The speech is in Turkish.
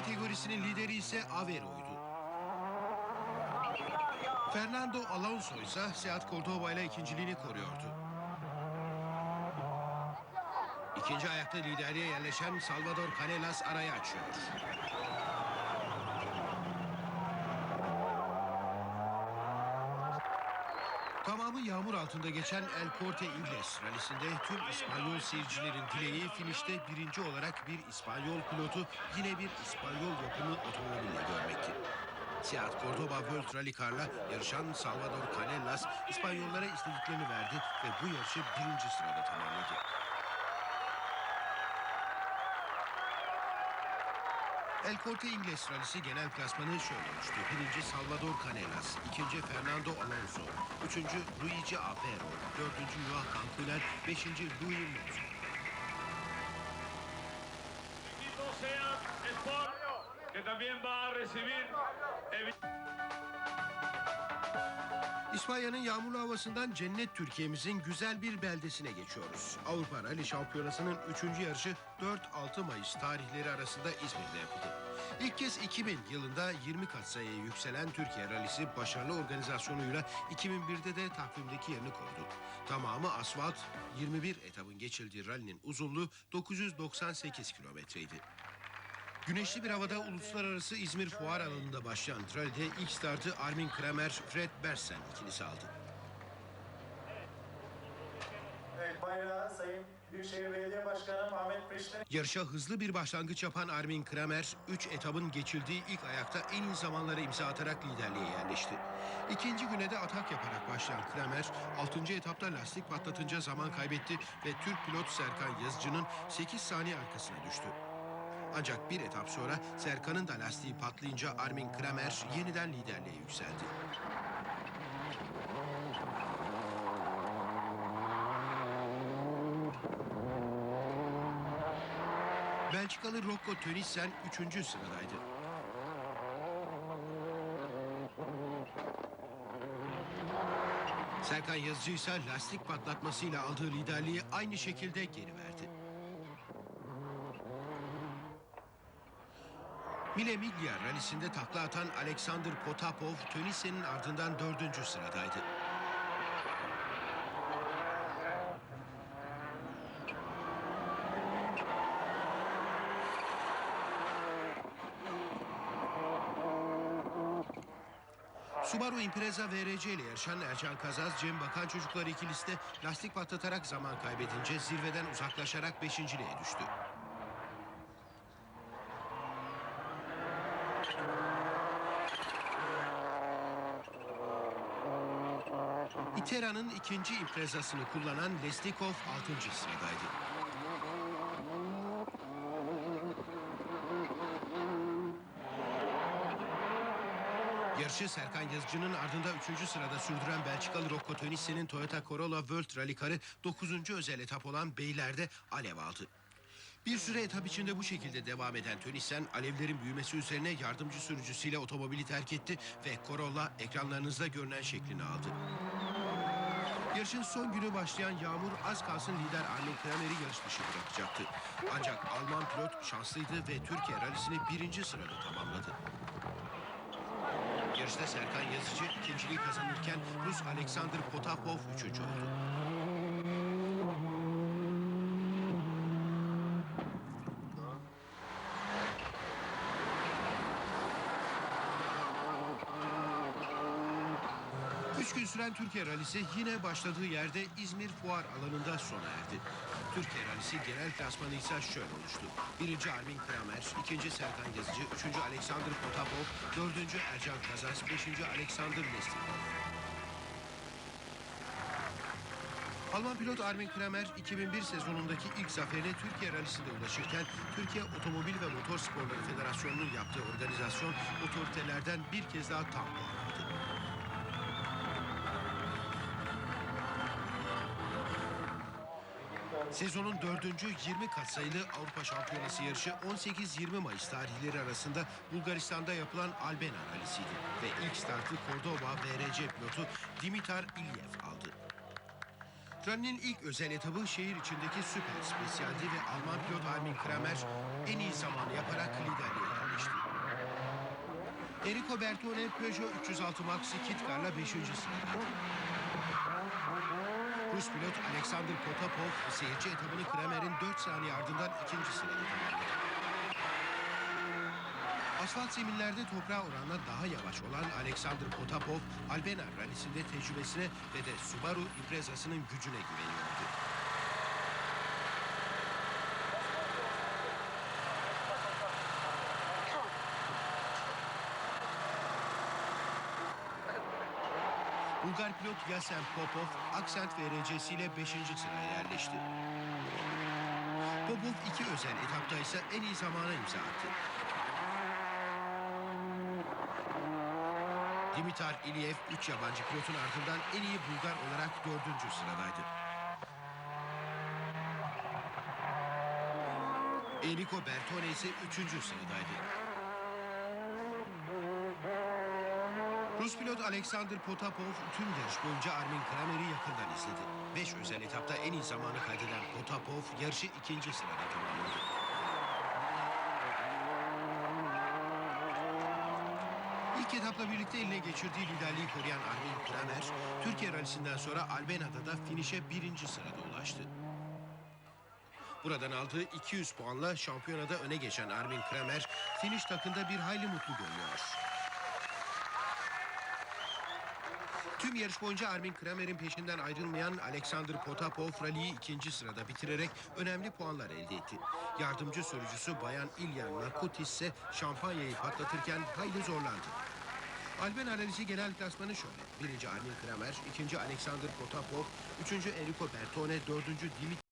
kategorisinin lideri ise Avero'ydu. Fernando Alonso ise Seat Cordoba ile ikinciliğini koruyordu. İkinci ayakta liderliğe yerleşen Salvador Canelas arayı açıyor. Tamamı yağmur altında geçen El Corte Inglés rallisinde tüm İspanyol seyircilerin dileği finişte birinci olarak bir İspanyol pilotu yine bir İspanyol yapımı otomobille görmekti. Seat Cordoba World Rally Car'la yarışan Salvador Canelas İspanyollara istediklerini verdi ve bu yarışı birinci sırada tamamladı. El Corte Inglés rallisi genel klasmanı şöyle olmuştu. Birinci Salvador Canelas, ikinci Fernando Alonso, üçüncü Luigi Apero, dördüncü Joao Cancuner, beşinci Louis Sport, que también va a recibir İspanya'nın yağmurlu havasından cennet Türkiye'mizin güzel bir beldesine geçiyoruz. Avrupa Rally Şampiyonası'nın 3. yarışı 4-6 Mayıs tarihleri arasında İzmir'de yapıldı. İlk kez 2000 yılında 20 kat sayıya yükselen Türkiye Rallisi başarılı organizasyonuyla 2001'de de takvimdeki yerini korudu. Tamamı asfalt 21 etabın geçildiği rallinin uzunluğu 998 kilometreydi. Güneşli bir havada uluslararası İzmir Fuar alanında başlayan rallide ilk startı Armin Kramer, Fred Bersen ikilisi aldı. Evet, bayrağı Sayın Büyükşehir Belediye Başkanı Ahmet Yarışa hızlı bir başlangıç yapan Armin Kramer, 3 etabın geçildiği ilk ayakta en iyi zamanlara imza atarak liderliğe yerleşti. İkinci güne de atak yaparak başlayan Kramer, 6. etapta lastik patlatınca zaman kaybetti ve Türk pilot Serkan Yazıcı'nın 8 saniye arkasına düştü. Ancak bir etap sonra Serkan'ın da lastiği patlayınca Armin Kramer yeniden liderliğe yükseldi. Belçikalı Rocco Tönissen 3. sıradaydı. Serkan Yazıcı ise lastik patlatmasıyla aldığı liderliği aynı şekilde geri verdi. Mille Miglia rallisinde takla atan Alexander Potapov Tönissen'in ardından dördüncü sıradaydı. Subaru Impreza VRC ile yarışan Ercan Kazaz, Cem Bakan çocukları ikilisi de lastik patlatarak zaman kaybedince zirveden uzaklaşarak beşinciliğe düştü. Itera'nın ikinci imprezasını kullanan Lesnikov 6. sıradaydı. Yarışı Serkan Yazıcı'nın ardında 3. sırada sürdüren Belçikalı Rocco Tönissen'in Toyota Corolla World Rally Car'ı 9. özel etap olan Beyler'de alev aldı. Bir süre etap içinde bu şekilde devam eden Tönissen alevlerin büyümesi üzerine yardımcı sürücüsüyle otomobili terk etti ve Corolla ekranlarınızda görünen şeklini aldı. Yarışın son günü başlayan yağmur az kalsın lider Armin Kramer'i yarış dışı bırakacaktı. Ancak Alman pilot şanslıydı ve Türkiye rallisini birinci sırada tamamladı. Yarışta Serkan Yazıcı ikinciliği kazanırken Rus Alexander Potapov üçüncü oldu. Üç gün süren Türkiye rallisi yine başladığı yerde İzmir Fuar alanında sona erdi. Türkiye rallisi genel klasmanı ise şöyle oluştu. Birinci Armin Kramer, ikinci Serkan Yazıcı, üçüncü Alexander Potapov, dördüncü Ercan Kazas, beşinci Alexander Lestikov. Alman pilot Armin Kramer 2001 sezonundaki ilk zaferine Türkiye rallisinde ulaşırken Türkiye Otomobil ve Motor Sporları Federasyonu'nun yaptığı organizasyon otoritelerden bir kez daha tam puan aldı. Sezonun dördüncü 20 katsayılı Avrupa Şampiyonası yarışı 18-20 Mayıs tarihleri arasında Bulgaristan'da yapılan Albena rallisiydi ve ilk startı Cordoba VRC pilotu Dimitar İlyev aldı. Rally'nin ilk özel etabı şehir içindeki süper spesiyaldi ve Alman pilot Armin Kramer en iyi zamanı yaparak liderliğe yerleşti. Enrico Bertone Peugeot 306 Maxi Kit Car'la 5. sırada. Rus pilot Alexander Potapov seyirci etabını Kramer'in 4 saniye ardından ikinci sırada tamamladı. Asfalt zeminlerde toprağa oranla daha yavaş olan Alexander Potapov, Albena rallisinde tecrübesine ve de Subaru Impreza'sının gücüne güveniyordu. Bulgar pilot Yasen Popov, Aksent VRC'si ile 5. sıraya yerleşti. Popov iki özel etapta ise en iyi zamana imza attı. Dimitar İliyev 3 yabancı pilotun ardından en iyi Bulgar olarak 4. sıradaydı. Enrico Bertone ise 3. sıradaydı. Rus pilot Alexander Potapov tüm yarış boyunca Armin Kramer'i yakından izledi. 5 özel etapta en iyi zamanı kaydeden Potapov yarışı ikinci sırada tamamladı. İlk etapla birlikte eline geçirdiği liderliği koruyan Armin Kramer, Türkiye rallisinden sonra Albena'da da finişe birinci sırada ulaştı. Buradan aldığı 200 puanla şampiyonada öne geçen Armin Kramer, finish takında bir hayli mutlu görünüyor. Tüm yarış boyunca Armin Kramer'in peşinden ayrılmayan Alexander Potapov rally'yi ikinci sırada bitirerek önemli puanlar elde etti. Yardımcı sürücüsü Bayan Ilya Nakutis ise şampanyayı patlatırken hayli zorlandı. Alben analizi genel klasmanı şöyle. Birinci Armin Kramer, ikinci Alexander Potapov, üçüncü Enrico Bertone, dördüncü Dimitri